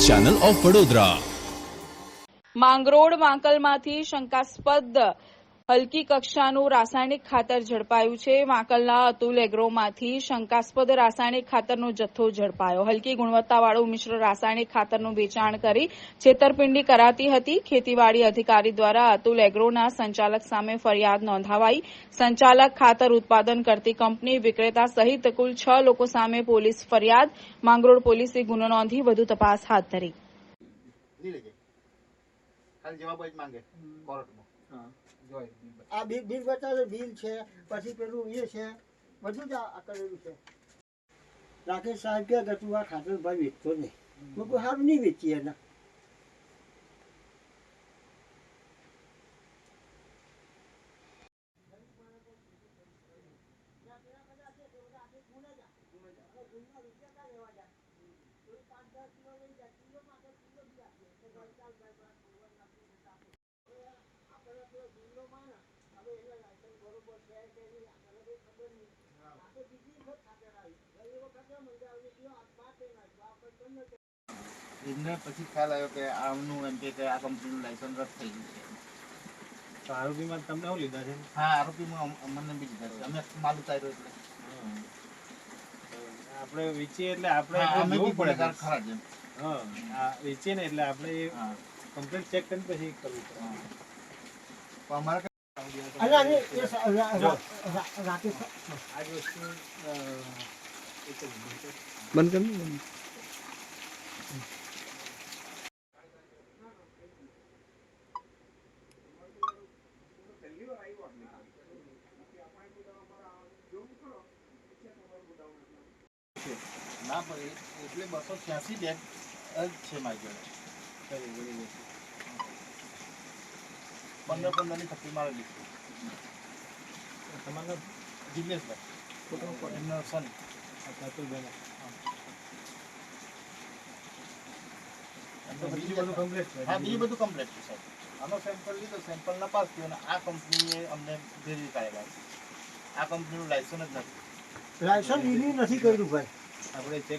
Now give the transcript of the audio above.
Channel of Vadodara Mangrol માંકલમાંથી શંકાસ્પદ હલકી કક્ષાનું રાસાયણિક ખાતર ઝડપાયું છે. વાંકલના અતુલ એગ્રોમાંથી શંકાસ્પદ રાસાયણિક ખાતરનો જથ્થો ઝડપાયો. હલકી ગુણવત્તાવાળું મિશ્ર રાસાયણિક ખાતરનું વેચાણ કરી છેતરપિંડી કરાતી હતી. ખેતીવાડી અધિકારી દ્વારા અતુલ એગ્રોના સંચાલક સામે ફરિયાદ નોંધાવાઈ. સંચાલક ખાતર ઉત્પાદન કરતી કંપની વિક્રેતા સહિત કુલ છ લોકો સામે પોલીસ ફરિયાદ. માંગરોળ પોલીસે ગુનો નોંધી વધુ તપાસ હાથ ધરી. જવાબ જ માંગે. કોર્ટમાં. આ બિલ બિલ બતાવે બિલ છે પછી પેલું એ છે બધું જ આ કરેલું છે. રાકેશ સાહેબ કે તું આ ખાતર ભાઈ વેચતો નહીં. મેં કોઈ સારું નહીં વેચી એના. એમને પછી ખ્યાલ આવ્યો કે આમનું એમ કે આ કંપનીનું લાયસન્સ રદ થઈ ગયું છે. તો આરોપીમાં તમને શું લીધા છે? હા આરોપીમાં અમ- અમને બી લીધા છે. અમે માલ ઉતાર્યો એટલે. આપણે વેચીએ એટલે આપણે જોવું પડે ખરા છે. હા વેચીએ ને એટલે આપણે કમ્પ્લેન ચેક કરીને પછી કરવું પડે. અમારે કઈ- અને આને એ સ- રા- રા- રા- રાકેશ આ જ વસ્તુ અ, એક જ ના પડે એટલે બસો છ્યાસી બેગ જ છે મારી જોડે. બધી. પંદર પંદરની થપ્પી મારે છે તમારનો જિજ્ઞેશભાઈ એમનો સન અતુલભાઈને. હા. બીજું બધું કમ્પ્લીટ છે. સાહેબ. આનો સેમ્પલ લીધો સેમ્પલ નપાસ થયો અને આ કંપનીએ અમને ભેજી કાઢેલા આ કંપનીનું લાયસન્સ જ નથી. લાયસન્સ રિન્યુ નથી કર્યું ભાઈ. આપણે ચેક